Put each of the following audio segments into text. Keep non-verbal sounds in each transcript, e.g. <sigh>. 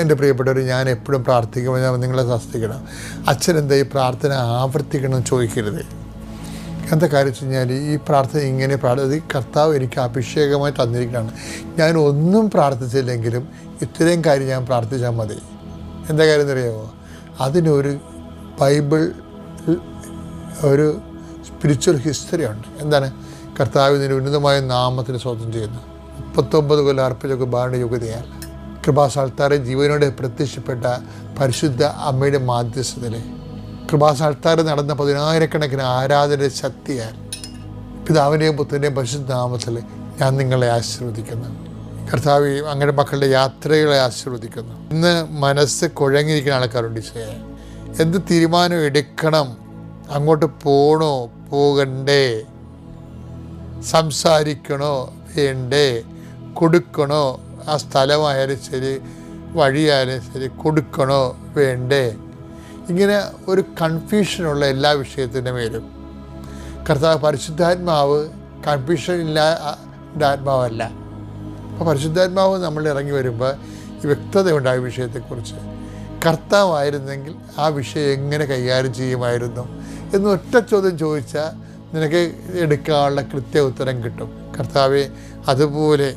എന്റെ പ്രിയപ്പെട്ടവർ ഞാൻ എപ്പോഴും പ്രാർത്ഥിക്കുമ്പോൾ ഞാൻ നിങ്ങളെ അച്ഛൻ എന്താ ഈ പ്രാർത്ഥന ആവർത്തിക്കണം ചോദിക്കരുത്. എന്താ കാര്യം വെച്ച് കഴിഞ്ഞാൽ ഈ പ്രാർത്ഥന ഇങ്ങനെ പ്രാർത്ഥന കർത്താവ് എനിക്ക് അഭിഷേകമായി തന്നിരിക്കുകയാണ്. ഞാൻ ഒന്നും പ്രാർത്ഥിച്ചില്ലെങ്കിലും ഇത്രയും കാര്യം ഞാൻ പ്രാർത്ഥിച്ചാൽ മതി. എന്താ കാര്യം എന്നറിയാമോ അതിനൊരു ബൈബിൾ ഒരു സ്പിരിച്വൽ ഹിസ്റ്ററി ഉണ്ട്. എന്താണ്? കർത്താവിന്റെ ഉന്നതമായ നാമത്തിന് സ്വന്തം ചെയ്യുന്നു. മുപ്പത്തൊമ്പത് കൊല്ലം അർപ്പിച്ചൊക്കെ കുർബാനയുടെ യോഗ്യതയാൽ കൃപാസാൽത്താറെ ജീവനോടെ പ്രത്യക്ഷപ്പെട്ട പരിശുദ്ധ അമ്മയുടെ മാധ്യസ്ഥതയിലെ കൃപാസാൽത്താറ് നടന്ന പതിനായിരക്കണക്കിന് ആരാധന ശക്തിയാൽ പിതാവിന്റെയും പുത്രന്റെയും പരിശുദ്ധ നാമത്തിൽ ഞാൻ നിങ്ങളെ ആശീർവദിക്കുന്നു. കർത്താവ് അങ്ങനെ മക്കളുടെ യാത്രകളെ ആശീർവദിക്കുന്നു. ഇന്ന് മനസ്സ് കുഴങ്ങിയിരിക്കുന്ന ആൾക്കാരുണ്ട് ചെയ്യാൻ എന്ത് തീരുമാനം എടുക്കണം? അങ്ങോട്ട് പോകണോ പോകണ്ടേ? സംസാരിക്കണോ? വേണ്ടേ? കൊടുക്കണോ? ആ സ്ഥലമായാലും ശരി വഴിയായാലും ശരി കൊടുക്കണോ വേണ്ടേ? ഇങ്ങനെ ഒരു കൺഫ്യൂഷനുള്ള എല്ലാ വിഷയത്തിന്റെ മേലും. കർത്താവ് പരിശുദ്ധാത്മാവ് കൺഫ്യൂഷൻ ഇല്ല ആത്മാവല്ല. അപ്പോൾ പരിശുദ്ധാത്മാവ് നമ്മൾ ഇറങ്ങി വരുമ്പോൾ വ്യക്തത ഉണ്ടായ വിഷയത്തെക്കുറിച്ച് കർത്താവായിരുന്നെങ്കിൽ ആ വിഷയം എങ്ങനെ കൈകാര്യം ചെയ്യുമായിരുന്നു എന്ന് ഒറ്റ ചോദ്യം ചോദിച്ചാൽ നിനക്ക് എടുക്കാനുള്ള കൃത്യ ഉത്തരം കിട്ടും. കർത്താവെ അതുപോലെ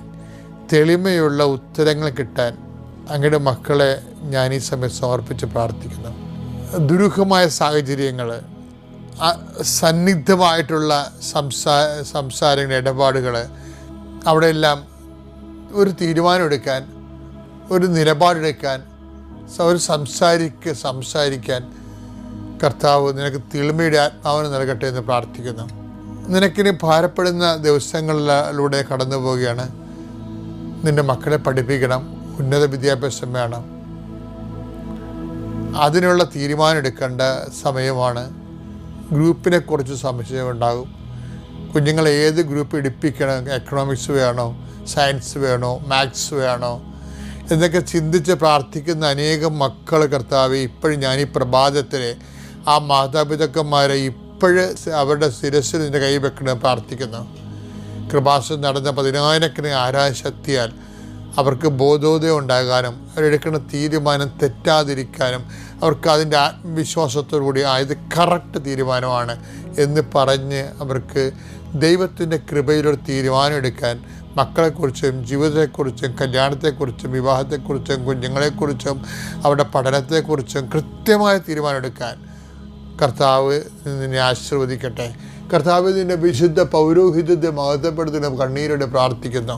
തെളിമയുള്ള ഉത്തരങ്ങൾ കിട്ടാൻ അങ്ങയുടെ മക്കളെ ഞാൻ ഈ സമയത്ത് സമർപ്പിച്ച് പ്രാർത്ഥിക്കുന്നു. ദുരൂഹമായ സാഹചര്യങ്ങൾ സന്നിഗ്ധമായിട്ടുള്ള സംസാ സംസാരങ്ങൾ ഇടപാടുകൾ അവിടെയെല്ലാം ഒരു തീരുമാനമെടുക്കാൻ ഒരു നിലപാടെടുക്കാൻ ഒരു സംസാരിക്ക സംസാരിക്കാൻ കർത്താവ് നിനക്ക് തിളിമയുടെ ആത്മാവിന് നൽകട്ടെ എന്ന് പ്രാർത്ഥിക്കുന്നു. നിനക്കിനി ഭാരപ്പെടുന്ന ദിവസങ്ങളിലൂടെ കടന്നു പോവുകയാണ് നിന്റെ മക്കളെ പഠിപ്പിക്കണം. ഉന്നത വിദ്യാഭ്യാസം വേണം. അതിനുള്ള തീരുമാനം എടുക്കേണ്ട സമയമാണ്. ഗ്രൂപ്പിനെ കുറിച്ച് സംശയമുണ്ടാകും കുഞ്ഞുങ്ങളെ ഏത് ഗ്രൂപ്പ് ഇടിപ്പിക്കണം എക്കണോമിക്സ് വേണോ? സയൻസ് വേണോ? മാത്സ് വേണോ? എന്നൊക്കെ ചിന്തിച്ച് പ്രാർത്ഥിക്കുന്ന അനേകം മക്കൾ കർത്താവ് ഇപ്പോഴും ഞാൻ ഈ പ്രഭാതത്തിലെ ആ മാതാപിതാക്കന്മാരെ ഇപ്പോഴ് അവരുടെ ശിരസിൽ നിന്റെ കൈ വെക്കണം പ്രാർത്ഥിക്കുന്നു. കൃപാസം നടന്ന പതിനായിരക്കണക്കിന് ആരാശക്തിയാൽ അവർക്ക് ബോധോദയം ഉണ്ടാകാനും അവരെടുക്കുന്ന തീരുമാനം തെറ്റാതിരിക്കാനും അവർക്ക് അതിന്റെ ആത്മവിശ്വാസത്തോടു കൂടി ആയത് കറക്റ്റ് തീരുമാനമാണ് എന്ന് പറഞ്ഞ് അവർക്ക് ദൈവത്തിന്റെ കൃപയിലൊരു തീരുമാനം എടുക്കാൻ മക്കളെക്കുറിച്ചും ജീവിതത്തെക്കുറിച്ചും കല്യാണത്തെക്കുറിച്ചും വിവാഹത്തെക്കുറിച്ചും കുഞ്ഞുങ്ങളെക്കുറിച്ചും അവരുടെ പഠനത്തെക്കുറിച്ചും കൃത്യമായ തീരുമാനമെടുക്കാൻ കർത്താവ് നിന്നെ ആശീർവദിക്കട്ടെ. കർത്താവ് നിന്റെ വിശുദ്ധ പൗരോഹിതത്തെ മഹത്വപ്പെടുത്തുന്ന കണ്ണീരോടെ പ്രാർത്ഥിക്കുന്നു.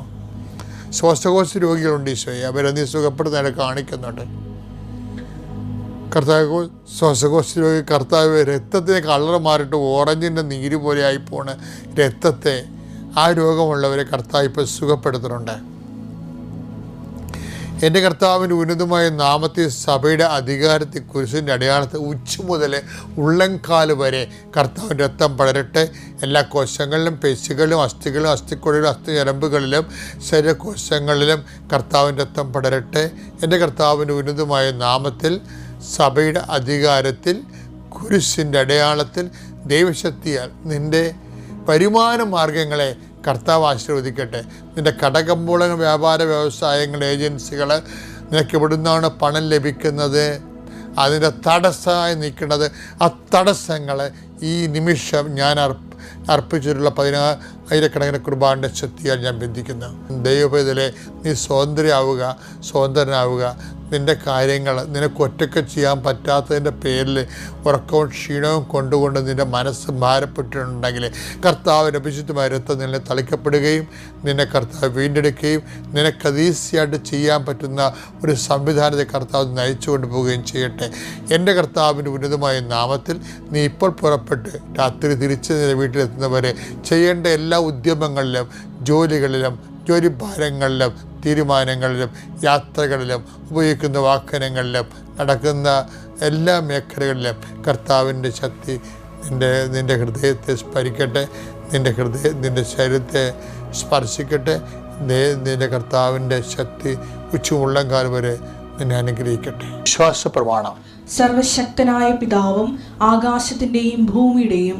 ശ്വാസകോശ രോഗികളുണ്ട് ഈശോയെ. അവരെ നീ സുഖപ്പെടുന്നതിനെ കാണിക്കുന്നുണ്ട്. കർത്താവ് ശ്വാസകോശ രോഗി കർത്താവ് രക്തത്തിന് കളർ മാറിയിട്ട് ഓറഞ്ചിന്റെ നീര് പോലെ ആയി പോണ രക്തത്തെ ആ രോഗമുള്ളവരെ കർത്താവ് ഇപ്പോൾ സുഖപ്പെടുത്തുന്നുണ്ട്. എന്റെ കർത്താവിന്റെ ഉന്നതമായ നാമത്തെ സഭയുടെ അധികാരത്തെ കുരിശിന്റെ അടയാളത്തെ ഉച്ച മുതൽ ഉള്ളംകാൽ വരെ കർത്താവിന്റെ രക്തം പടരട്ടെ. എല്ലാ കോശങ്ങളിലും പേശികളിലും അസ്ഥികളിലും അസ്ഥിക്കുഴലിലും അസ്ഥി ഞരമ്പുകളിലും ശരീരകോശങ്ങളിലും കർത്താവിന്റെ രക്തം പടരട്ടെ. എന്റെ കർത്താവിന്റെ ഉന്നതമായ നാമത്തിൽ സഭയുടെ അധികാരത്തിൽ കുരിശിന്റെ അടയാളത്തിൽ ദൈവശക്തിയാൽ നിന്റെ വരുമാന മാർഗങ്ങളെ കർത്താവ് ആശീർവദിക്കട്ടെ. നിന്റെ കടകമ്പോളങ്ങൾ വ്യാപാര വ്യവസായങ്ങൾ ഏജൻസികൾ നിനക്ക് ഇവിടുന്നാണ് പണം ലഭിക്കുന്നത്. അതിന്റെ തടസ്സമായി നിൽക്കുന്നത്. ആ തടസ്സങ്ങൾ ഈ നിമിഷം ഞാൻ അർപ്പ പതിനാ ആയിരക്കണക്കിന് കുർബാന്റെ ശക്തിയാൽ ഞാൻ ബന്ധിക്കുന്നു. ദൈവപേതലെ നീ സ്വതന്ത്രയാവുക സ്വതന്ത്രനാവുക. നിന്റെ കാര്യങ്ങൾ നിനക്ക് ഒറ്റയ്ക്ക് ചെയ്യാൻ പറ്റാത്തതിന്റെ പേരിൽ ഉറക്കവും ക്ഷീണവും കൊണ്ടുകൊണ്ട് നിന്റെ മനസ്സ് ഭാരപ്പെട്ടിട്ടുണ്ടെങ്കിൽ കർത്താവിന്റെ വിശുദ്ധമായ രക്തം നിന്നെ തളിക്കപ്പെടുകയും നിന്നെ കർത്താവ് വീണ്ടെടുക്കുകയും നിനക്കത് ഈസിയായിട്ട് ചെയ്യാൻ പറ്റുന്ന ഒരു സംവിധാനത്തെ കർത്താവ് നയിച്ചു കൊണ്ടുപോവുകയും ചെയ്യട്ടെ. എന്റെ കർത്താവിന്റെ ഉന്നതമായ നാമത്തിൽ നീ ഇപ്പോൾ പുറപ്പെട്ട് രാത്രി തിരിച്ച് നിന്റെ വീട്ടിലെത്തുന്നവരെ ചെയ്യേണ്ട എല്ലാ ഉദ്യമങ്ങളിലും ജോലികളിലും ജോലിഭാരങ്ങളിലും തീരുമാനങ്ങളിലും യാത്രകളിലും ഉപയോഗിക്കുന്ന വാഹനങ്ങളിലും നടക്കുന്ന എല്ലാ മേഖലകളിലും കർത്താവിന്റെ ശക്തി നിന്റെ നിന്റെ ഹൃദയത്തെ സ്മരിക്കട്ടെ നിന്റെ ഹൃദയ നിന്റെ ശരീരത്തെ സ്പർശിക്കട്ടെ നിന്റെ കർത്താവിന്റെ ശക്തി ഉച്ചമുള്ളങ്കാൽ വരെ നിന്നെ അനുഗ്രഹിക്കട്ടെ. വിശ്വാസ പ്രമാണം സർവശക്തനായ പിതാവും ആകാശത്തിന്റെയും ഭൂമിയുടെയും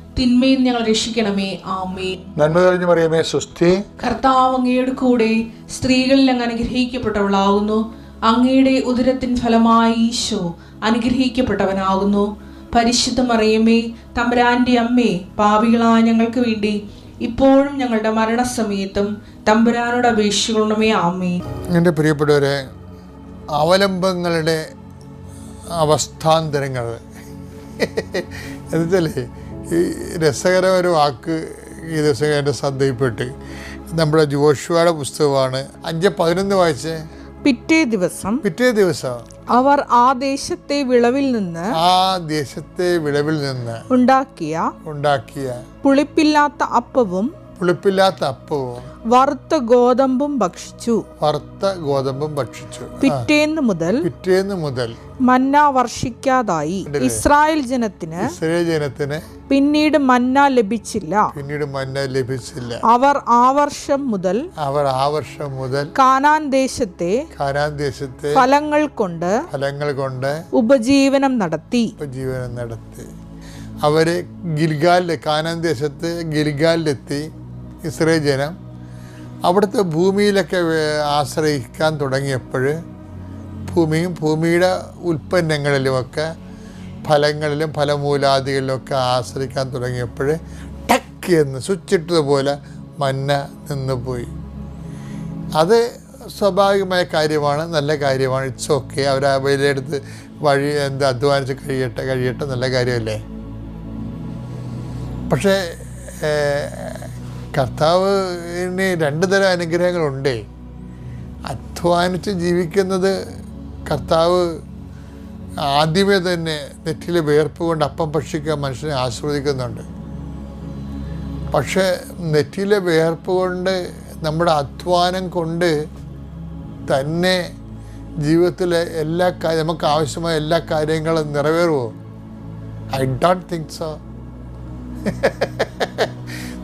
തിന്മയിൽ ഞങ്ങൾ രക്ഷിക്കണമേ. ആമേൻ. നന്മ കഴിഞ്ഞു പറയുമേ സുസ്ഥി കർത്താവ് അങ്ങയുടെ കൂടെ സ്ത്രീകളിൽ അങ്ങ് അനുഗ്രഹിക്കപ്പെട്ടവളാകുന്നു. അങ്ങയുടെ ഉദരത്തിൻ ഫലമായി ഈശോ അനുഗ്രഹിക്കപ്പെട്ടവനാകുന്നു. പരിശുദ്ധ മറിയമേ തമ്പുരാന്റെ അമ്മേ പാവികളായ ഞങ്ങൾക്ക് വേണ്ടി ഇപ്പോഴും ഞങ്ങളുടെ മരണസമയത്തും തമ്പുരാനോട് അപേക്ഷിക്കണമേ. ആമേ എന്റെ പ്രിയപ്പെട്ടവരെ അവലംബങ്ങളുടെ അവസ്ഥാന്തരങ്ങൾ. <laughs> എന്നുവെച്ചാലേ ഈ രസകരമായ ഒരു വാക്ക് ഈ ദിവസം എന്റെ ശ്രദ്ധയിൽപ്പെട്ട്. നമ്മുടെ ജോഷുവയുടെ പുസ്തകമാണ്. അഞ്ച് പതിനൊന്ന് വായിച്ചേ? പിറ്റേ ദിവസം പിറ്റേ ദിവസം. അവർ ആ ദേശത്തെ വിളവിൽ നിന്ന് ആ ദേശത്തെ വിളവിൽ നിന്ന് ഉണ്ടാക്കിയ ഉണ്ടാക്കിയ പുളിപ്പില്ലാത്ത അപ്പവും പുളിപ്പില്ലാത്ത അപ്പവും വറുത്ത ഗോതമ്പും ഭക്ഷിച്ചു. വറുത്ത ഗോതമ്പും ഭക്ഷിച്ചു. പിറ്റേന്ന് മുതൽ പിറ്റേന്ന് മുതൽ മന്ന വർഷിക്കാതായി. ഇസ്രായേൽ ജനത്തിന് ഇസ്രായേൽ ജനത്തിന് പിന്നീട് മന്ന ലഭിച്ചില്ല. പിന്നീട് മന്ന ലഭിച്ചില്ല. അവർ ആ വർഷം മുതൽ അവർ ആ വർഷം മുതൽ കാനാൻ ദേശത്തെ കാനാൻ ദേശത്തെ ഫലങ്ങൾ കൊണ്ട് ഫലങ്ങൾ കൊണ്ട് ഉപജീവനം നടത്തി. ഉപജീവനം നടത്തി. അവർ ഗിൽഗാലിൽ കാനാൻ ദേശത്ത് ഗിൽഗാലിലെത്തി. ഇസ്രയേൽ ജനം അവിടുത്തെ ഭൂമിയിലൊക്കെ ആശ്രയിക്കാൻ തുടങ്ങിയപ്പോൾ ഭൂമിയും ഭൂമിയുടെ ഉൽപ്പന്നങ്ങളിലുമൊക്കെ ഫലങ്ങളിലും ഫലമൂലാദികളിലൊക്കെ ആശ്രയിക്കാൻ തുടങ്ങിയപ്പോൾ ടക്ക് എന്ന് സ്വിച്ചിട്ടതുപോലെ മന്ന നിന്നുപോയി. അത് സ്വാഭാവികമായ കാര്യമാണ് നല്ല കാര്യമാണ്. ഇറ്റ്സ് ഓക്കെ അവർ അവയിലെടുത്ത് വഴി എന്ത് അധ്വാനിച്ച് കഴിയട്ടെ കഴിയട്ടെ നല്ല കാര്യമല്ലേ? പക്ഷേ കർത്താവിന് രണ്ട് തരം അനുഗ്രഹങ്ങളുണ്ടേ. അധ്വാനിച്ച് ജീവിക്കുന്നത് കർത്താവ് ആദ്യമേ തന്നെ നെറ്റിലെ വേർപ്പ് കൊണ്ട് അപ്പം ഭക്ഷിക്കാൻ മനുഷ്യനെ ആസ്വദിക്കുന്നുണ്ട് പക്ഷേ നെറ്റിലെ വേർപ്പ് കൊണ്ട് നമ്മുടെ അധ്വാനം കൊണ്ട് തന്നെ ജീവിതത്തിലെ എല്ലാ കാര്യം നമുക്ക് ആവശ്യമായ എല്ലാ കാര്യങ്ങളും നിറവേറുമോ ഐ ഡോണ്ട് തിങ്ക് സോ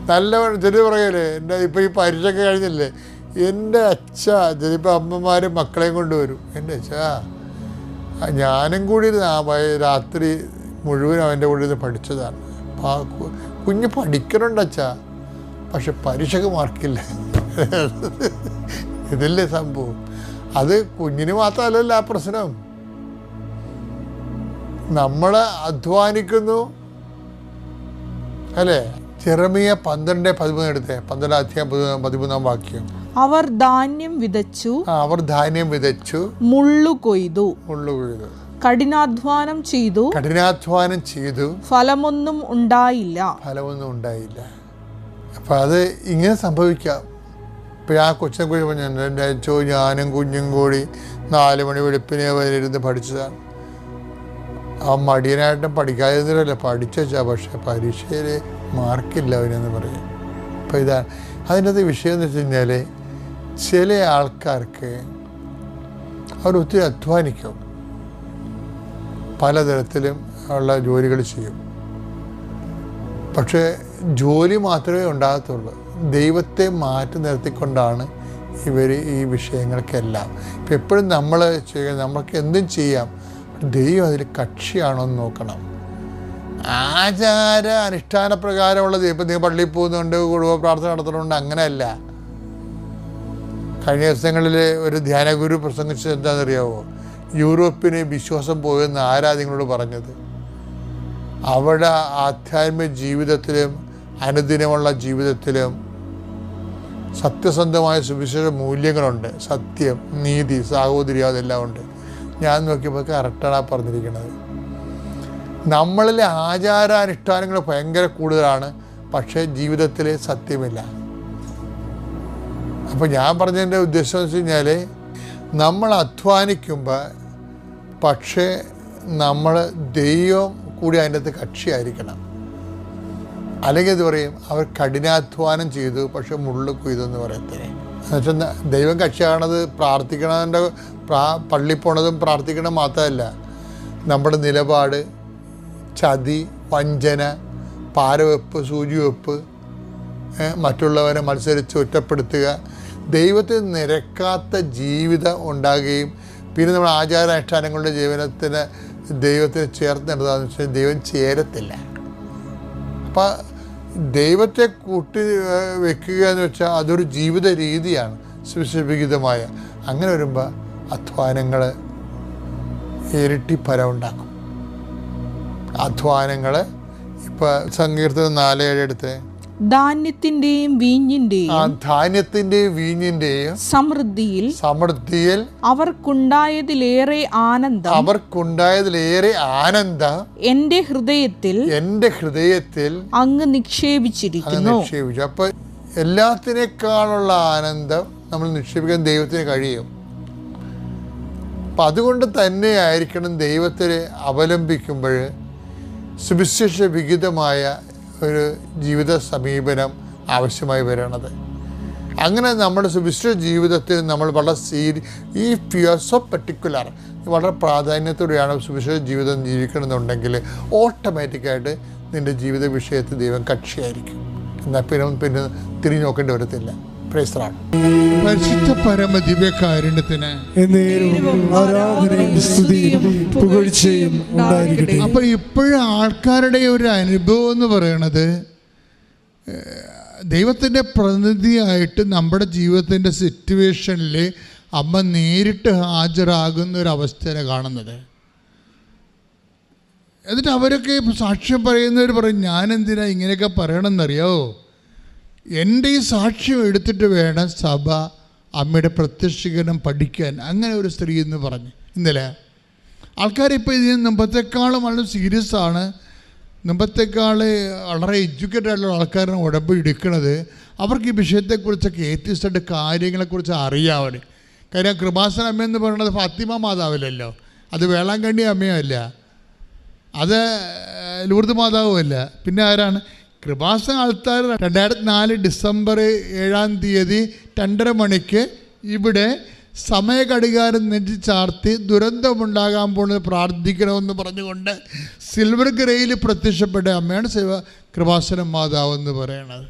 നല്ല ചെറിയ പറയല്ലേ എന്റെ ഇപ്പോൾ ഈ പരീക്ഷയൊക്കെ കഴിഞ്ഞില്ലേ? എന്റെ അച്ഛ ചിലപ്പോൾ അമ്മമാരും മക്കളെയും കൊണ്ടുവരും. എന്റെ അച്ഛ ഞാനും കൂടി ആ രാത്രി മുഴുവൻ അവന്റെ കൂടെ ഇരുന്ന് പഠിച്ചതാണ്. കുഞ്ഞ് പഠിക്കണുണ്ട് അച്ഛ പക്ഷെ പരീക്ഷക്ക് മാർക്കില്ല. <laughs> ഇതല്ലേ സംഭവം? അത് കുഞ്ഞിന് മാത്രമല്ലല്ലോ ആ പ്രശ്നം. നമ്മൾ അധ്വാനിക്കുന്നു. അല്ലേ? ചെറുമിയ പന്ത്രണ്ട് പതിമൂന്ന് എടുത്തേ. പന്ത്രണ്ടാം അധ്യായം പതിമൂന്നാം വാക്യം. അവർ ധാന്യം വിതച്ചു. അവർ ധാന്യം വിതച്ചു. മുള്ളു കൊയ്തു. മുള്ളു കൊയ്തു. കഠിനാധ്വാനം ചെയ്തു. കഠിനാധ്വാനം ചെയ്തു. ഫലമൊന്നും ഉണ്ടായില്ല. ഫലമൊന്നും ഉണ്ടായില്ല. അപ്പം അത് ഇങ്ങനെ സംഭവിക്കാം. ഇപ്പം ആ കൊച്ചിനെ കുറിച്ച് പറഞ്ഞു എന്റെ അച്ഛോ ഞാനും കുഞ്ഞും കൂടി നാല് മണി വെളുപ്പിനെ വന്നിരുന്ന് പഠിച്ചതാണ്. ആ മടിയനായിട്ടും പഠിക്കാതിരുന്നില്ല പഠിച്ചാ പക്ഷെ പരീക്ഷയിൽ മാർക്കില്ല അവനെന്ന് പറയും. അപ്പോൾ ഇതാണ് അതിന്റെ അത് വിഷയം എന്ന് വെച്ച് കഴിഞ്ഞാൽ ചില ആൾക്കാർക്ക് അവർ ഒത്തിരി അധ്വാനിക്കും. പലതരത്തിലും ഉള്ള ജോലികൾ ചെയ്യും. പക്ഷേ ജോലി മാത്രമേ ഉണ്ടാകത്തുള്ളൂ. ദൈവത്തെ മാറ്റി നിർത്തിക്കൊണ്ടാണ് ഇവർ ഈ വിഷയങ്ങൾക്കെല്ലാം. ഇപ്പം എപ്പോഴും നമ്മൾ ചെയ്യുക നമ്മൾക്ക് എന്തും ചെയ്യാം. ദൈവം അതിൽ കക്ഷിയാണോ എന്ന് നോക്കണം. ആചാര അനുഷ്ഠാന പ്രകാരമുള്ളത് ഇപ്പം നീ പള്ളിയിൽ പോകുന്നുണ്ട് കുടുംബ പ്രാർത്ഥന നടത്തുന്നുണ്ട് അങ്ങനെയല്ല. കഴിഞ്ഞ ദിവസങ്ങളിൽ ഒരു ധ്യാനഗുരു പ്രസംഗിച്ചത് എന്താണെന്നറിയാവോ? യൂറോപ്പിന് വിശ്വാസം പോയെന്ന് ആരാ നിങ്ങളോട് പറഞ്ഞത്? അവിടെ ആധ്യാത്മിക ജീവിതത്തിലും അനുദിനമുള്ള ജീവിതത്തിലും സത്യസന്ധമായ സുവിശേഷ മൂല്യങ്ങളുണ്ട്. സത്യം നീതി സാഹോദര്യം അതെല്ലാം ഉണ്ട്. ഞാൻ നോക്കിയപ്പോൾ കറക്റ്റാണ് പറഞ്ഞിരിക്കുന്നത് നമ്മളിലെ ആചാരാനുഷ്ഠാനങ്ങൾ ഭയങ്കര കൂടുതലാണ് പക്ഷേ ജീവിതത്തിൽ സത്യമില്ല. അപ്പോൾ ഞാൻ പറഞ്ഞതിന്റെ ഉദ്ദേശം എന്ന് വെച്ച് കഴിഞ്ഞാൽ നമ്മൾ അധ്വാനിക്കുമ്പോൾ പക്ഷേ നമ്മൾ ദൈവം കൂടി അതിന്റെ അകത്ത് കക്ഷിയായിരിക്കണം. അല്ലെങ്കിൽ ഇത് പറയും? അവർ കഠിനാധ്വാനം ചെയ്തു പക്ഷേ മുള്ളു കൊയ്തു എന്ന് പറയത്തില്ലേ? എന്നുവെച്ചാൽ ദൈവം കക്ഷിയാണത് പ്രാർത്ഥിക്കണതിന്റെ പ്രാ പള്ളി പോണതും പ്രാർത്ഥിക്കണം മാത്രമല്ല നമ്മുടെ നിലപാട് ചതി വഞ്ചന പാരവെപ്പ് സൂചിവെപ്പ് മറ്റുള്ളവരെ മത്സരിച്ച് ഒറ്റപ്പെടുത്തുക ദൈവത്തിൽ നിരക്കാത്ത ജീവിതം ഉണ്ടാകുകയും പിന്നെ നമ്മൾ ആചാരാനുഷ്ഠാനങ്ങളുടെ ജീവനത്തിന് ദൈവത്തിന് ചേർത്ത് നിർത്താന്ന് വെച്ചാൽ ദൈവം ചേരത്തില്ല. അപ്പം ദൈവത്തെ കൂട്ടി വെക്കുക എന്ന് വെച്ചാൽ അതൊരു ജീവിത രീതിയാണ് സുവിശേഷിതമായ അങ്ങനെ വരുമ്പോൾ അധ്വാനങ്ങൾ ഇരട്ടി ഫലം ഉണ്ടാക്കും. അധ്വാനങ്ങൾ ഇപ്പൊ സങ്കീർത്തനം നാല് ഏഴ് എടുത്ത്. ധാന്യത്തിന്റെയും വീഞ്ഞിന്റെയും ധാന്യത്തിന്റെയും വീഞ്ഞിന്റെയും സമൃദ്ധിയിൽ സമൃദ്ധിയിൽ അവർക്കുണ്ടായതിലേറെ ആനന്ദം അവർക്കുണ്ടായതിലേറെ ആനന്ദം എന്റെ ഹൃദയത്തിൽ എന്റെ ഹൃദയത്തിൽ അങ്ങ് അങ്ങ് നിക്ഷേപിച്ചിരിക്കുന്നു നിക്ഷേപിച്ചു. അപ്പൊ എല്ലാത്തിനേക്കാളുള്ള ആനന്ദം നമ്മൾ നിക്ഷേപിക്കാൻ ദൈവത്തിന് കഴിയും. അപ്പം അതുകൊണ്ട് തന്നെ ആയിരിക്കണം ദൈവത്തെ അവലംബിക്കുമ്പോൾ സുവിശേഷ വിഹിതമായ ഒരു ജീവിത സമീപനം ആവശ്യമായി വരണത്. അങ്ങനെ നമ്മുടെ സുവിശേഷ ജീവിതത്തിൽ നമ്മൾ വളരെ സീരി ഈ ഓഫ് പെർട്ടിക്കുലർ വളരെ പ്രാധാന്യത്തോടെയാണ് സുവിശേഷ ജീവിതം ജീവിക്കണമെന്നുണ്ടെങ്കിൽ ഓട്ടോമാറ്റിക്കായിട്ട് നിന്റെ ജീവിത വിഷയത്തിൽ ദൈവം കക്ഷിയായിരിക്കും. എന്നാൽ പിന്നെ പിന്നെ തിരിഞ്ഞു നോക്കേണ്ടി വരത്തില്ല. പരിശുദ്ധ പരമ ദിവ്യകാരുണ്യത്തിന് എന്നേരും ആരാധനയും സ്തുതിയും പുകഴ്ചയും ഉണ്ടായിരിക്കട്ടെ. അപ്പോൾ ഇപ്പോഴും ആൾക്കാരുടെ ഒരു അനുഭവം എന്ന് പറയണത് ദൈവത്തിന്റെ ദൈവത്തിന്റെ പ്രതിനിധിയായിട്ട് നമ്മുടെ ജീവിതത്തിന്റെ സിറ്റുവേഷനിൽ അമ്മ നേരിട്ട് ഹാജരാകുന്ന ഒരു അവസ്ഥയാണ് കാണുന്നത്. എന്നിട്ട് അവരൊക്കെ സാക്ഷ്യം പറയുന്നവർ പറയും ഞാൻ എന്തിനാ ഇങ്ങനെയൊക്കെ പറയണമെന്നറിയാവോ എന്റെ ഈ സാക്ഷ്യം എടുത്തിട്ട് വേണം സഭ അമ്മയുടെ പ്രത്യക്ഷീകരണം പഠിക്കാൻ. അങ്ങനെ ഒരു സ്ത്രീ എന്ന് പറഞ്ഞു. ഇന്നലെ ആൾക്കാരിപ്പോൾ ഇതിന് മുമ്പത്തെക്കാളും വളരെ സീരിയസ് ആണ്. മുമ്പത്തെക്കാൾ വളരെ എഡ്യൂക്കേറ്റഡ് ആയിട്ടുള്ള ആൾക്കാരാണ് ഉടമ്പ് എടുക്കുന്നത്. അവർക്ക് ഈ വിഷയത്തെക്കുറിച്ചൊക്കെ ഏറ്റവും കാര്യങ്ങളെക്കുറിച്ച് അറിയാവർ കാര്യം കൃപാസന എന്ന് പറയുന്നത് ഫാത്തിമ മാതാവില്ലല്ലോ അത് വേളാങ്കണ്ണി അമ്മയല്ല അത് ലൂർദ് മാതാവുമല്ല. പിന്നെ ആരാണ്? കൃപാസന ആൾത്താർ രണ്ടായിരത്തി നാല് ഡിസംബർ ഏഴാം തീയതി രണ്ടര മണിക്ക് ഇവിടെ സമയഘടികാരം നെഞ്ചി ചാർത്തി ദുരന്തമുണ്ടാകാൻ പോകുന്നത് പ്രാർത്ഥിക്കണമെന്ന് പറഞ്ഞുകൊണ്ട് സിൽവർ ഗ്രേയിൽ പ്രത്യക്ഷപ്പെട്ട അമ്മയാണ് ശിവ കൃപാസന മാതാവ് എന്ന് പറയണത്.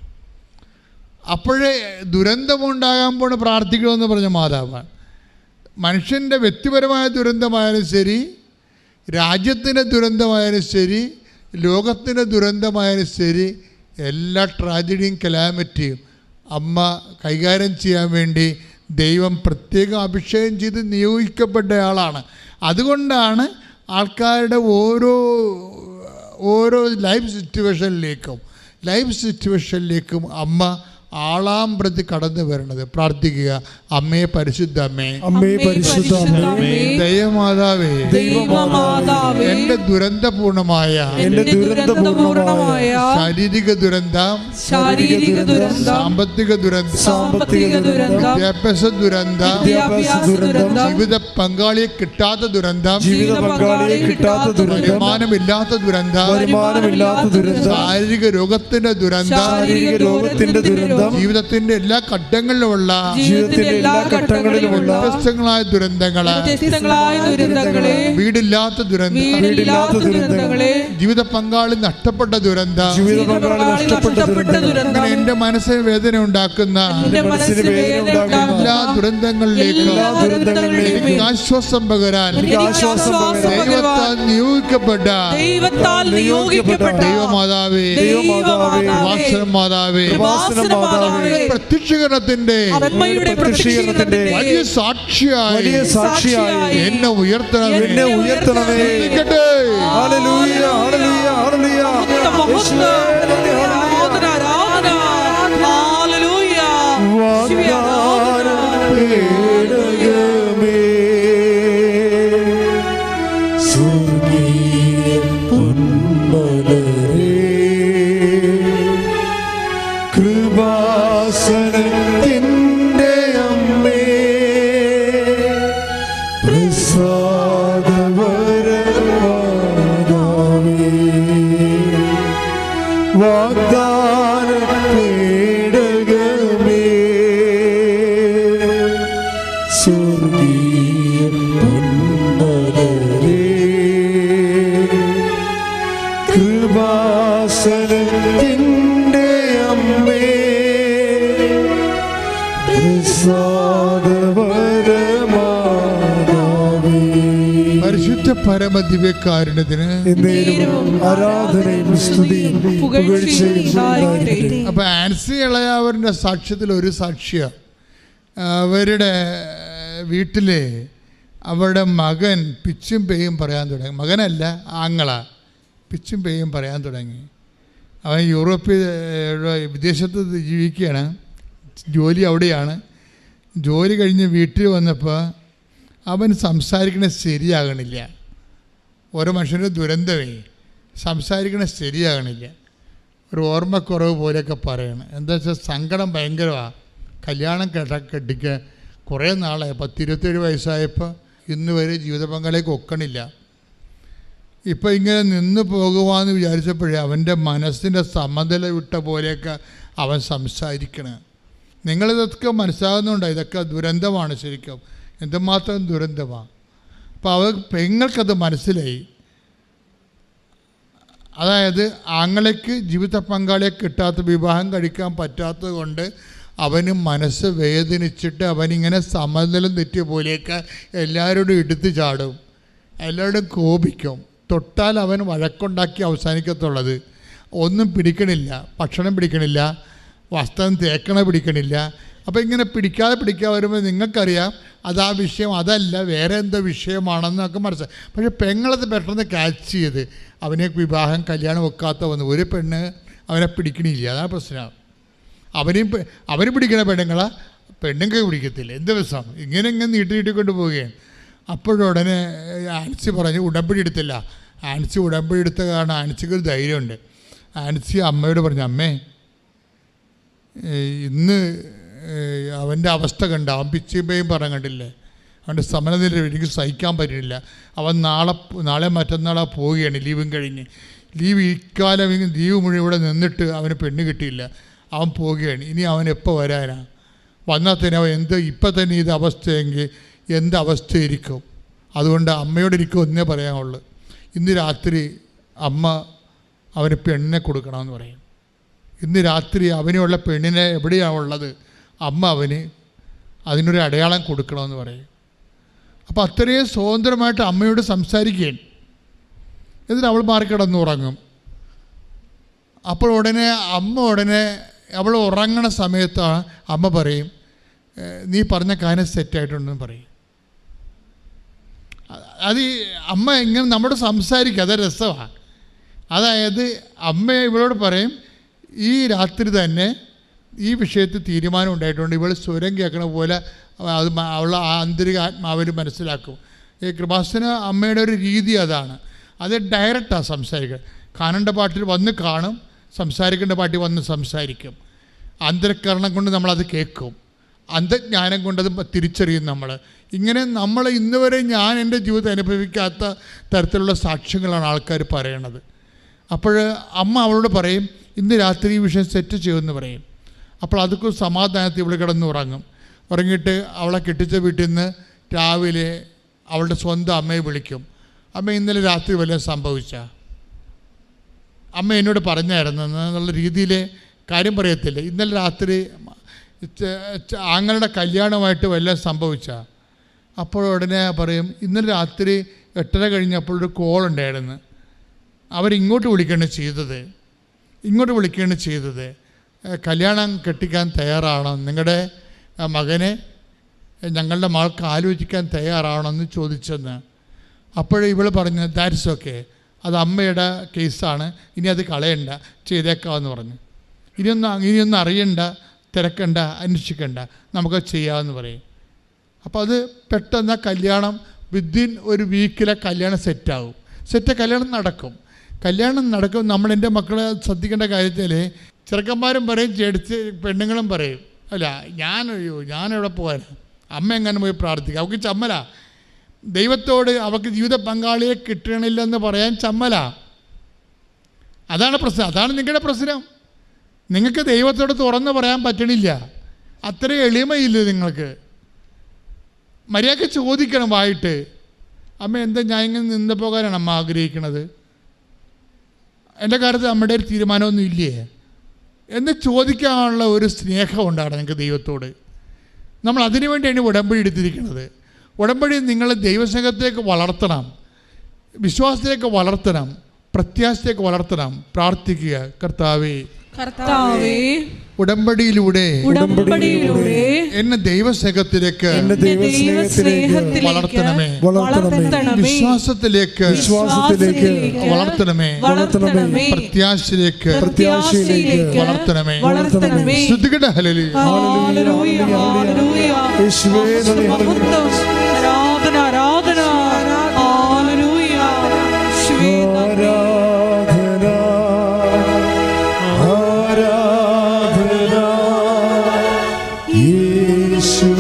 അപ്പോഴേ ദുരന്തമുണ്ടാകാൻ പോണ പ്രാർത്ഥിക്കണമെന്ന് പറഞ്ഞ മാതാവാണ്. മനുഷ്യന്റെ വ്യക്തിപരമായ ദുരന്തമായാലും ശരി രാജ്യത്തിന്റെ ദുരന്തമായാലും ശരി ലോകത്തിന്റെ ദുരന്തമായാലും ശരി എല്ലാ ട്രാജഡിയും കലാമറ്റിയും അമ്മ കൈകാര്യം ചെയ്യാൻ വേണ്ടി ദൈവം പ്രത്യേകം അഭിഷേകം ചെയ്ത് നിയോഗിക്കപ്പെട്ടയാളാണ് അതുകൊണ്ടാണ് ആൾക്കാരുടെ ഓരോ ഓരോ ലൈഫ് സിറ്റുവേഷനിലേക്കും ലൈഫ് സിറ്റുവേഷനിലേക്കും അമ്മ ആളാം പ്രതി കടന്നു വരുന്നത് പ്രാർത്ഥിക്കുക. അമ്മേ പരിശുദ്ധ അമ്മേ. അമ്മേ പരിശുദ്ധ അമ്മേ. ദൈവമാതാവേ. ദൈവമാതാവേ. എന്റെ ദുരന്തപൂർണമായ എന്റെ ദുരന്തപൂർണമായ ശാരീരിക ദുരന്തം. ശാരീരിക ദുരന്തം. സാമ്പത്തിക ദുരന്തം. സാമ്പത്തിക ദുരന്തം. വിദ്യാഭ്യാസ ദുരന്തം. വിദ്യാഭ്യാസ ദുരന്തം. ജീവിത പങ്കാളിയെ കിട്ടാത്ത ദുരന്തം. ജീവിത പങ്കാളിയെ കിട്ടാത്ത ദുരന്തം. വരുമാനമില്ലാത്ത ദുരന്തം. വരുമാനമില്ലാത്ത ദുരന്തം. ശാരീരിക രോഗത്തിന്റെ ദുരന്തം. ശാരീരിക രോഗത്തിന്റെ ദുരന്തം ജീവിതത്തിന്റെ എല്ലാ ഘട്ടങ്ങളിലുമുള്ള ജീവിതത്തിന്റെ എല്ലാ ഘട്ടങ്ങളിലുമുള്ള വ്യത്യസ്തങ്ങളായ ദുരന്തങ്ങളെ വ്യത്യസ്തങ്ങളായ ദുരന്തങ്ങളെ വീടില്ലാത്ത ദുരന്തം വീടില്ലാത്ത ദുരന്തങ്ങളെ ജീവിത പങ്കാളി നഷ്ടപ്പെട്ട ദുരന്തം ജീവിത പങ്കാളി നഷ്ടപ്പെട്ട ദുരന്തം അങ്ങനെ എന്റെ മനസ്സിന് വേദന ഉണ്ടാക്കുന്ന എല്ലാ ദുരന്തങ്ങളിലേക്കും ആശ്വാസം പകരാൻ ദൈവത്താൽ നിയോഗിക്കപ്പെട്ട ദൈവമാതാവേ വാസന മാതാവേ പ്രത്യക്ഷീകരണത്തിന്റെ വലിയ സാക്ഷിയായി വലിയ സാക്ഷിയായി എന്നെ ഉയർത്തണമേ. എന്നെ ഉയർത്തണമേ. ഹല്ലേലൂയ ഹല്ലേലൂയ ഹല്ലേലൂയ what പരിശുദ്ധ പരമദിവ്യകാരുണ്യത്തിന് ആരാധനയും സ്തുതിയും. അപ്പൊ ആൻസി ഇളയാവറിന്റെ സാക്ഷ്യത്തിൽ ഒരു സാക്ഷിയ. അവരുടെ വീട്ടിലെ അവരുടെ മകൻ പിച്ചും പേയും പറയാൻ തുടങ്ങി. മകനല്ല ആങ്ങള. പിച്ചും പേയും പറയാൻ തുടങ്ങി. അവൻ യൂറോപ്പിൽ വിദേശത്ത് ജീവിക്കുകയാണ്. ജോലി അവിടെയാണ്. ജോലി കഴിഞ്ഞ് വീട്ടിൽ വന്നപ്പോൾ അവൻ സംസാരിക്കണത് ശരിയാകണില്ല. ഓരോ മനുഷ്യന്റെ ദുരന്തമേ. സംസാരിക്കണ ശരിയാകണില്ല. ഒരു ഓർമ്മക്കുറവ് പോലെയൊക്കെ പറയണം. എന്താ വെച്ചാൽ സങ്കടം ഭയങ്കരമാണ് കല്യാണം കേട്ട കെട്ടിക്ക് കുറേ നാളായി പത്ത് ഇരുപത്തേഴ് വയസ്സായപ്പോൾ ഇന്ന് വരെ ജീവിത പങ്കാളിയൊക്കെ ഒക്കണില്ല. ഇപ്പം ഇങ്ങനെ നിന്ന് പോകുവാന്ന് വിചാരിച്ചപ്പോഴേ അവന്റെ മനസ്സിന്റെ സമനില വിട്ട പോലെയൊക്കെ അവൻ സംസാരിക്കണേ. നിങ്ങളിതൊക്കെ മനസ്സിലാകുന്നുണ്ടോ? ഇതൊക്കെ ദുരന്തമാണ് ശരിക്കും. എന്തുമാത്രം ദുരന്തമാണ് അപ്പോൾ അവർ പെങ്ങൾക്കത് മനസ്സിലായി. അതായത് ആങ്ങളയ്ക്ക് ജീവിത പങ്കാളിയെ കിട്ടാത്ത വിവാഹം കഴിക്കാൻ പറ്റാത്തത് കൊണ്ട് അവന് മനസ്സ് വേദനിച്ചിട്ട് അവനിങ്ങനെ സമനിലം തെറ്റിയ പോലെയൊക്കെ എല്ലാവരോടും എടുത്തു ചാടും. എല്ലാവരോടും കോപിക്കും. തൊട്ടാൽ അവൻ വഴക്കുണ്ടാക്കി അവസാനിക്കത്തുള്ളത്. ഒന്നും പിടിക്കണില്ല. ഭക്ഷണം പിടിക്കണില്ല. വസ്ത്രം തേക്കണ പിടിക്കണില്ല. അപ്പോൾ ഇങ്ങനെ പിടിക്കാതെ പിടിക്കാതെ വരുമ്പോൾ നിങ്ങൾക്കറിയാം അത് ആ വിഷയം അതല്ല വേറെ എന്തോ വിഷയമാണെന്നൊക്കെ മനസ്സിലായി. പക്ഷേ പെങ്ങളത് പെട്ടെന്ന് ക്യാച്ച് ചെയ്ത് അവനെ വിവാഹം കല്യാണം വെക്കാത്ത വന്നു ഒരു പെണ്ണ് അവനെ പിടിക്കണില്ല. അതാണ് പ്രശ്നം. അവനെയും അവർ പിടിക്കണ പെണ്ണുങ്ങളെ കൈ പിടിക്കത്തില്ല. എന്ത് ദിവസം ഇങ്ങനെ ഇങ്ങനെ നീട്ടി നീട്ടിക്കൊണ്ട് പോവുകയാണ്. അപ്പോഴുടനെ ആൻസി പറഞ്ഞു ഉടമ്പടി എടുത്തില്ല. ആൻസി ഉടമ്പടി എടുത്ത കാരണം ആൻസിക്ക് ഒരു ധൈര്യമുണ്ട്. ആൻസി അമ്മയോട് പറഞ്ഞു അമ്മേ ഇന്ന് അവന്റെ അവസ്ഥ കണ്ട അവൻ പിച്ചിമ്പയും പറഞ്ഞ കണ്ടില്ലേ? അവന്റെ സമനില എനിക്ക് സഹിക്കാൻ പറ്റില്ല അവൻ നാളെ നാളെ മറ്റന്നാളെ പോവുകയാണ് ലീവും കഴിഞ്ഞ്. ലീവ് ഇക്കാലം ലീവ് മുഴുവൻ ഇവിടെ നിന്നിട്ട് അവന് പെണ്ണ് കിട്ടിയില്ല. അവൻ പോവുകയാണ്. ഇനി അവൻ എപ്പോൾ വരാനാ? വന്നാൽ തന്നെ അവൻ എന്ത് ഇപ്പം തന്നെ ഇത് അവസ്ഥയെങ്കിൽ എന്ത് അവസ്ഥയായിരിക്കും? അതുകൊണ്ട് അമ്മയോട് എനിക്ക് ഒന്നേ പറയാനുള്ളൂ. ഇന്ന് രാത്രി അമ്മ അവന് പെണ്ണിനെ കൊടുക്കണമെന്ന് പറയും. ഇന്ന് രാത്രി അവനുള്ള പെണ്ണിനെ എവിടെയാണ് ഉള്ളത് അമ്മ അവന് അതിനൊരു അടയാളം കൊടുക്കണമെന്ന് പറയും. അപ്പോൾ അത്രയും സ്വതന്ത്രമായിട്ട് അമ്മയോട് സംസാരിക്കുകയാണ് എന്നിട്ട് അവൾ മാറി ഉറങ്ങും അപ്പോൾ ഉടനെ അമ്മ ഉടനെ അവൾ ഉറങ്ങണ സമയത്ത് അമ്മ പറയും നീ പറഞ്ഞ കാര്യം സെറ്റായിട്ടുണ്ടെന്ന് പറയും. അത് അമ്മ എങ്ങനെ നമ്മോട് സംസാരിക്കുക അത് രസമാണ് അതായത് അമ്മ ഇവളോട് പറയും ഈ രാത്രി തന്നെ ഈ വിഷയത്തിൽ തീരുമാനം ഉണ്ടായിട്ടുണ്ട്. ഇവൾ സ്വരം കേൾക്കണ പോലെ അത് അവൾ ആന്തരിക ആത്മാവിൽ മനസ്സിലാക്കും. ഈ കൃപാസന അമ്മയുടെ ഒരു രീതി അതാണ്. അത് ഡയറക്റ്റാണ് സംസാരിക്കുക. കാണേണ്ട പാട്ടിൽ വന്ന് കാണും സംസാരിക്കേണ്ട പാട്ടിൽ വന്ന് സംസാരിക്കും. അന്തരക്കരണം കൊണ്ട് നമ്മളത് കേൾക്കും. അന്ധജ്ഞാനം കൊണ്ടത് തിരിച്ചറിയും നമ്മൾ ഇങ്ങനെ നമ്മൾ ഇന്ന് വരെ ഞാൻ എന്റെ ജീവിതത്തിൽ അനുഭവിക്കാത്ത തരത്തിലുള്ള സാക്ഷ്യങ്ങളാണ് ആൾക്കാർ പറയണത്. അപ്പോൾ അമ്മ അവളോട് പറയും ഇന്ന് രാത്രി ഈ വിഷയം സെറ്റ് ചെയ്യുമെന്ന് പറയും. അപ്പോൾ അതൊക്കെ സമാധാനത്തിൽ ഇവിടെ കിടന്ന് ഉറങ്ങും ഉറങ്ങിയിട്ട് അവളെ കെട്ടിച്ച വീട്ടിൽ നിന്ന് രാവിലെ അവളുടെ സ്വന്തം അമ്മയെ വിളിക്കും. അമ്മ ഇന്നലെ രാത്രി വല്ല സംഭവിച്ച? അമ്മ എന്നോട് പറഞ്ഞായിരുന്നു എന്നുള്ള രീതിയിൽ കാര്യം പറയത്തില്ല. ഇന്നലെ രാത്രി ആങ്ങളുടെ കല്യാണമായിട്ട് വല്ല സംഭവിച്ച? അപ്പോൾ ഉടനെ പറയും ഇന്നലെ രാത്രി എട്ടര കഴിഞ്ഞപ്പോൾ ഒരു കോൾ ഉണ്ടായിരുന്നു. അവരിങ്ങോട്ട് വിളിക്കുകയാണ് ചെയ്തത്. ഇങ്ങോട്ട് വിളിക്കുകയാണ് ചെയ്തത്. കല്യാണം കെട്ടിക്കാൻ തയ്യാറാണോ? നിങ്ങളുടെ മകനെ ഞങ്ങളുടെ മകൾക്ക് ആലോചിക്കാൻ തയ്യാറാണോ എന്ന് ചോദിച്ചെന്ന്. അപ്പോൾ ഇവൾ പറഞ്ഞു ദാറ്റ്സ് ഓക്കെ അത് അമ്മയുടെ കേസാണ്. ഇനി അത് കളയണ്ട. ചെയ്തേക്കാമെന്ന് പറഞ്ഞു. ഇനിയൊന്നും ഇനിയൊന്നും അറിയണ്ട തിരക്കണ്ട അന്വേഷിക്കണ്ട. നമുക്ക് ചെയ്യാമെന്ന് പറയും. അപ്പോൾ അത് പെട്ടെന്ന് കല്യാണം വിത്തിൻ ഒരു വീക്കിലെ കല്യാണം സെറ്റാവും. സെറ്റ് കല്യാണം നടക്കും. കല്യാണം നടക്കും. നമ്മൾ എന്റെ മക്കളെ ശ്രദ്ധിക്കേണ്ട കാര്യത്തിൽ ചെറുക്കന്മാരും പറയും ചേടിച്ച് പെണ്ണുങ്ങളും പറയും. അല്ല ഞാൻ അയ്യോ ഞാനെവിടെ പോകാൻ അമ്മ എങ്ങനെ പോയി പ്രാർത്ഥിക്കുക അവൾക്ക് ചമ്മല. ദൈവത്തോട് അവൾക്ക് ജീവിത പങ്കാളിയെ കിട്ടണില്ലെന്ന് പറയാൻ ചമ്മല. അതാണ് പ്രശ്നം. അതാണ് നിങ്ങളുടെ പ്രശ്നം. നിങ്ങൾക്ക് ദൈവത്തോട് തുറന്ന് പറയാൻ പറ്റണില്ല. അത്ര എളിമയില്ല നിങ്ങൾക്ക്? മര്യാദയ്ക്ക് ചോദിക്കണം വായിട്ട്. അമ്മ എന്താ ഞാൻ ഇങ്ങനെ നിന്ന് പോകാനാണ് അമ്മ ആഗ്രഹിക്കുന്നത് എന്റെ കാര്യത്തിൽ അമ്മയുടെ ഒരു തീരുമാനമൊന്നും ഇല്ലേ? എന്ന് ചോദിക്കാനുള്ള ഒരു സ്നേഹം ഉണ്ടാണ് നിങ്ങൾക്ക് ദൈവത്തോട്. നമ്മൾ അതിനു വേണ്ടിയാണ് ഉടമ്പടി എടുത്തിരിക്കുന്നത്. ഉടമ്പടി നിങ്ങൾ ദൈവസ്നേഹത്തേക്ക് വളർത്തണം. വിശ്വാസത്തിലേക്ക് വളർത്തണം. പ്രത്യാശത്തേക്ക് വളർത്തണം. പ്രാർത്ഥിക്കുക. കർത്താവേ കർത്താവേ ഉടമ്പടിയിലൂടെ ഉടമ്പടിയിലൂടെ എന്നെ ദൈവസ്നേഹത്തിലേക്ക് എന്നെ ദൈവസ്നേഹത്തിലേക്ക് വളർത്തണമേ. വളർത്തണമേ. വിശ്വാസത്തിലേക്ക് വിശ്വാസത്തിലേക്ക് വളർത്തണമേ. വളർത്തണമേ. പ്രത്യാശയിലേക്ക് പ്രത്യാശയിലേക്ക് വളർത്തണമേ. വളർത്തണമേ. ഹല്ലേലൂയ, ഹല്ലേലൂയ. യേശുവേ ആരാധന ആരാധന. യേശുവേ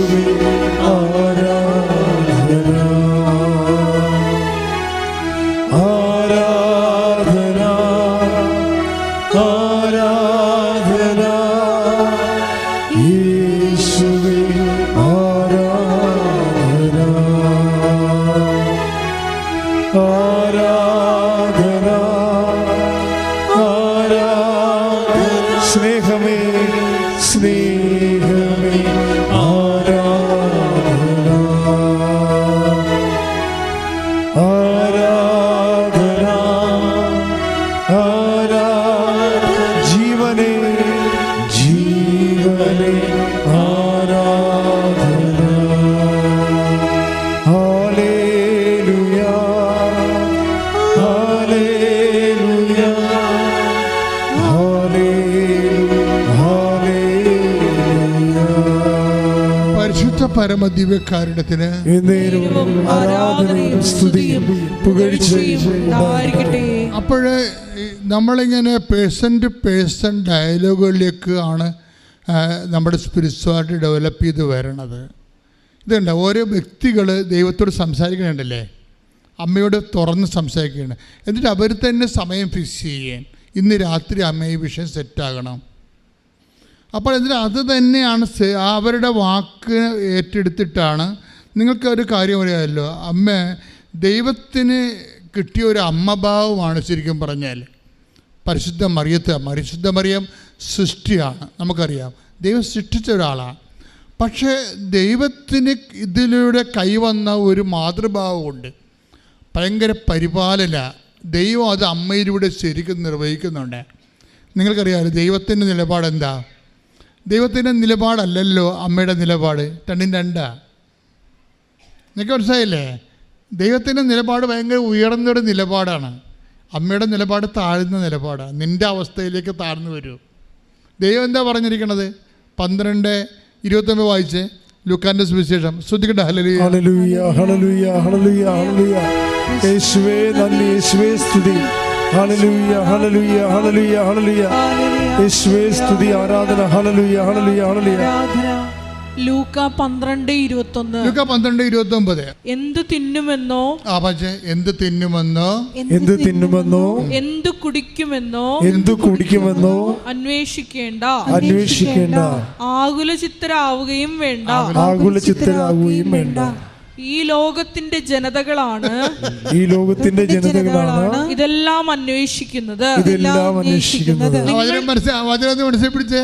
പരമദിവ്യകാരുണ്യത്തിന് അപ്പോഴ് ആരാധനയും സ്തുതിയും പുകഴ്ചയും ഉണ്ടായിരിക്കട്ടെ. അപ്പോൾ നമ്മളിങ്ങനെ പേഴ്സൺ ടു പേഴ്സൺ ഡയലോഗുകളിലേക്ക് ആണ് നമ്മുടെ സ്പിരിച്വാലിറ്റി ഡെവലപ്പ് ചെയ്ത് വരണത്. ഇതുണ്ട് ഓരോ വ്യക്തികൾ ദൈവത്തോട് സംസാരിക്കണുണ്ടല്ലേ അമ്മയോട് തുറന്ന് സംസാരിക്കുകയാണ് എന്നിട്ട് അവർ തന്നെ സമയം ഫിക്സ് ചെയ്യാൻ. ഇന്ന് രാത്രി അമ്മയെ ഈ വിഷയം സെറ്റാകണം അപ്പോൾ എന്നിട്ട് അത് തന്നെയാണ് അവരുടെ വാക്ക് ഏറ്റെടുത്തിട്ടാണ്. നിങ്ങൾക്ക് ഒരു കാര്യം അറിയാമല്ലോ? അമ്മ ദൈവത്തിന് കിട്ടിയ ഒരു അമ്മഭാവമാണ് ശരിക്കും പറഞ്ഞാൽ പരിശുദ്ധ മറിയത്തെ പരിശുദ്ധ മറിയം സൃഷ്ടിയാണ് നമുക്കറിയാം. ദൈവം സൃഷ്ടിച്ച ഒരാളാണ്. പക്ഷേ ദൈവത്തിന് ഇതിലൂടെ കൈവന്ന ഒരു മാതൃഭാവമുണ്ട്. ഭയങ്കര പരിപാലന ദൈവം അത് അമ്മയിലൂടെ ശരിക്കും നിർവഹിക്കുന്നുണ്ട്. നിങ്ങൾക്കറിയാമല്ലോ ദൈവത്തിന്റെ നിലപാട് എന്താ ദൈവത്തിന്റെ നിലപാടല്ലല്ലോ അമ്മയുടെ നിലപാട്. രണ്ടും രണ്ടാ. നിങ്ങൾക്ക് മനസ്സിലായില്ലേ? ദൈവത്തിന്റെ നിലപാട് ഭയങ്കര ഉയർന്നൊരു നിലപാടാണ്. അമ്മയുടെ നിലപാട് താഴ്ന്ന നിലപാടാണ് നിന്റെ അവസ്ഥയിലേക്ക് താഴ്ന്നു വരൂ. ദൈവം എന്താ പറഞ്ഞിരിക്കണത്? പന്ത്രണ്ട് ഇരുപത്തൊമ്പത് വായിച്ച് ലുക്കാന്റെ സുവിശേഷം. ശ്രദ്ധിക്കട്ടെ. സ്തുതി. യേശുവേ സ്തുതി ആരാധന. ഹല്ലേലൂയ ഹല്ലേലൂയ ഹല്ലേലൂയ. ആരാധന. ലൂക്ക പന്ത്രണ്ട് ഇരുപത്തൊന്ന്. ലുക്ക പന്ത്രണ്ട് ഇരുപത്തൊമ്പത്. എന്ത് തിന്നുമെന്നോ? എന്ത് തിന്നുമെന്നോ? എന്ത് തിന്നുമെന്നോ? എന്ത് കുടിക്കുമെന്നോ? എന്തു കുടിക്കുമെന്നോ? അന്വേഷിക്കേണ്ട. അന്വേഷിക്കേണ്ട. ആകുല ചിത്തരാവുകയും വേണ്ട ആകുല ചിത്രാവുകയും വേണ്ട. ഈ ലോകത്തിന്റെ ജനതകളാണ്. ഈ ലോകത്തിന്റെ ജനതകളാണ് ഇതെല്ലാം അന്വേഷിക്കുന്നത്. ഇതെല്ലാം അന്വേഷിക്കുന്നത്. വചനം മനസ്സിൽ പിടിച്ചേ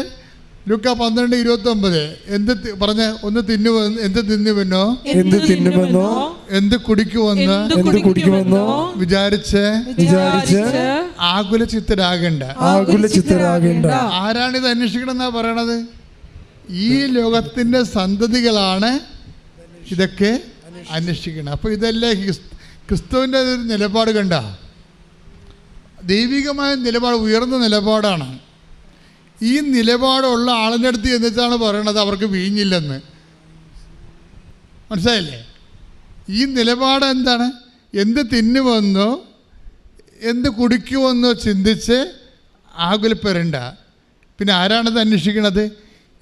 ലുക്ക പന്ത്രണ്ട് ഇരുപത്തി ഒമ്പത് എന്ത് പറഞ്ഞ ഒന്ന് തിന്നുവെന്ന് എന്ത് തിന്നുവെന്നോ? എന്ത് തിന്നുവെന്നോ? എന്ത് കുടിക്കുവെന്ന്? എന്ത് എന്ത് കുടിക്കുമെന്നോ? വിചാരിച്ച്? വിചാരിച്ച് ആകുല ചിത്തരാകണ്ട ആകുല ചിത്തരാകേണ്ട ആരാണിത് അന്വേഷിക്കണം എന്നാ പറയണത്? ഈ ലോകത്തിന്റെ സന്തതികളാണ് ഇതൊക്കെ അന്വേഷിക്കണം. അപ്പോൾ ഇതല്ലേ ക്രിസ്തുവിന്റെ ഒരു നിലപാട് കണ്ട? ദൈവികമായ നിലപാട് ഉയർന്ന നിലപാടാണ്. ഈ നിലപാടുള്ള ആളിന്റെ അടുത്ത് എന്നിട്ടാണ് പറയണത് അവർക്ക് വീഞ്ഞില്ലെന്ന്. മനസ്സിലായില്ലേ? ഈ നിലപാട് എന്താണ്? എന്ത് തിന്നുമെന്നോ എന്ത് കുടിക്കുമെന്നോ ചിന്തിച്ച് ആകുലപ്പെടേണ്ട. പിന്നെ ആരാണത് അന്വേഷിക്കണത്?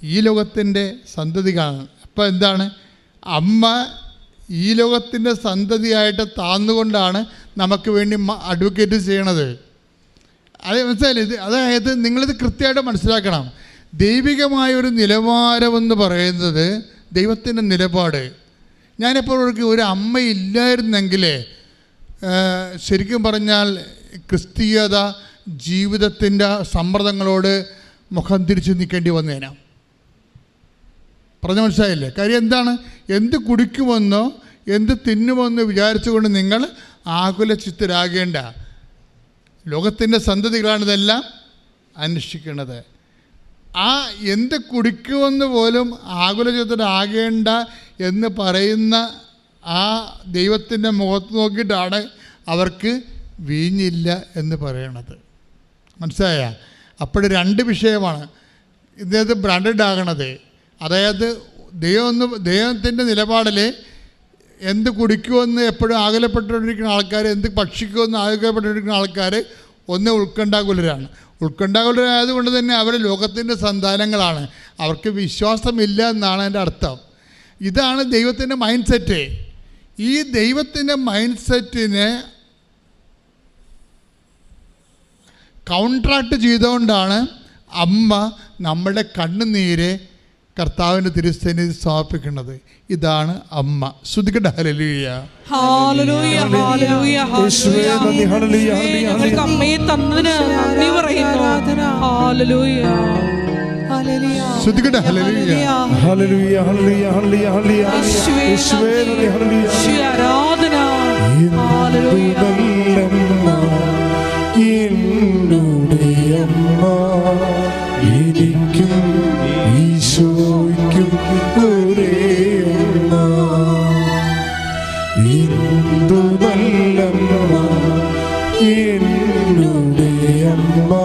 ഈ ലോകത്തിന്റെ സന്തതികളാണ്. അപ്പോൾ എന്താണ്? അമ്മ ഈ ലോകത്തിന്റെ സന്തതിയായിട്ട് താന്നുകൊണ്ടാണ് നമുക്ക് വേണ്ടി അഡ്വക്കേറ്റ് ചെയ്യണത്. അത് മനസ്സിലായില്ലേ? ഇത് അതായത് നിങ്ങളിത് കൃത്യമായിട്ട് മനസ്സിലാക്കണം. ദൈവികമായ ഒരു നിലവാരമെന്ന് പറയുന്നത് ദൈവത്തിന്റെ നിലപാട്. ഞാനിപ്പോൾ ഒരു ഒരു അമ്മ ഇല്ലായിരുന്നെങ്കിൽ ശരിക്കും പറഞ്ഞാൽ ക്രിസ്തീയത ജീവിതത്തിന്റെ സമ്മർദ്ദങ്ങളോട് മുഖം തിരിച്ച് നിൽക്കേണ്ടി വന്നേനാ. പറഞ്ഞ മനസ്സിലായില്ലേ? കാര്യം എന്താണ്? എന്ത് കുടിക്കുമെന്നോ എന്ത് തിന്നുമെന്നോ വിചാരിച്ചുകൊണ്ട് നിങ്ങൾ ആകുല ചിത്തരാകേണ്ട ലോകത്തിന്റെ സന്തതികളാണിതെല്ലാം അന്വേഷിക്കുന്നത് ആ എന്ത് കുടിക്കുമെന്ന് പോലും ആകുലചിത്തരാകേണ്ട എന്ന് പറയുന്ന ആ ദൈവത്തിന്റെ മുഖത്ത് നോക്കിയിട്ടാണ് അവർക്ക് വീഞ്ഞില്ല എന്ന് പറയണത്. മനസ്സിലായ? അപ്പോൾ രണ്ട് വിഷയമാണ്. ഇദ്ദേഹത്തെ ബ്രാൻഡഡ് ആകണത് അതായത് ദൈവം ദൈവത്തിന്റെ നിലപാടിൽ എന്ത് കുടിക്കുമെന്ന് എപ്പോഴും ആകലപ്പെട്ടുകൊണ്ടിരിക്കുന്ന ആൾക്കാർ എന്ത് ഭക്ഷിക്കുമെന്ന് ആകലപ്പെട്ടുകൊണ്ടിരിക്കുന്ന ആൾക്കാർ ഒന്ന് ഉത്കണ്ഠാകുലരാണ്. ഉത്കണ്ഠാകുലരായതുകൊണ്ട് തന്നെ അവർ ലോകത്തിന്റെ സന്താനങ്ങളാണ്. അവർക്ക് വിശ്വാസമില്ല എന്നാണ് എന്റെ അർത്ഥം. ഇതാണ് ദൈവത്തിന്റെ മൈൻഡ് സെറ്റ് ഈ ദൈവത്തിന്റെ മൈൻഡ് സെറ്റിനെ കൗൺട്രാക്ട് ചെയ്തുകൊണ്ടാണ് അമ്മ നമ്മുടെ കണ്ണുനീര് കർത്താവിന്റെ തിരുസ്ഥനി സമർപ്പിക്കുന്നത്. ഇതാണ് അമ്മ. ശ്രദ്ധിക്കട്ടെ. ഹലലൂയ ഹാലലൂയ ഹലലൂയ അമ്മയെ തന്നതിന് നന്ദി പറയുന്നു. ഹാലലൂയ യേശുവേ, ആരാധന. ഹാലലൂയ എന്തുനല്ലമ്മ അമ്മ എനിക്കും ഒരേയുള്ള ഇന്ദുവല്ലമ്മ എന്നുടേ അമ്മ.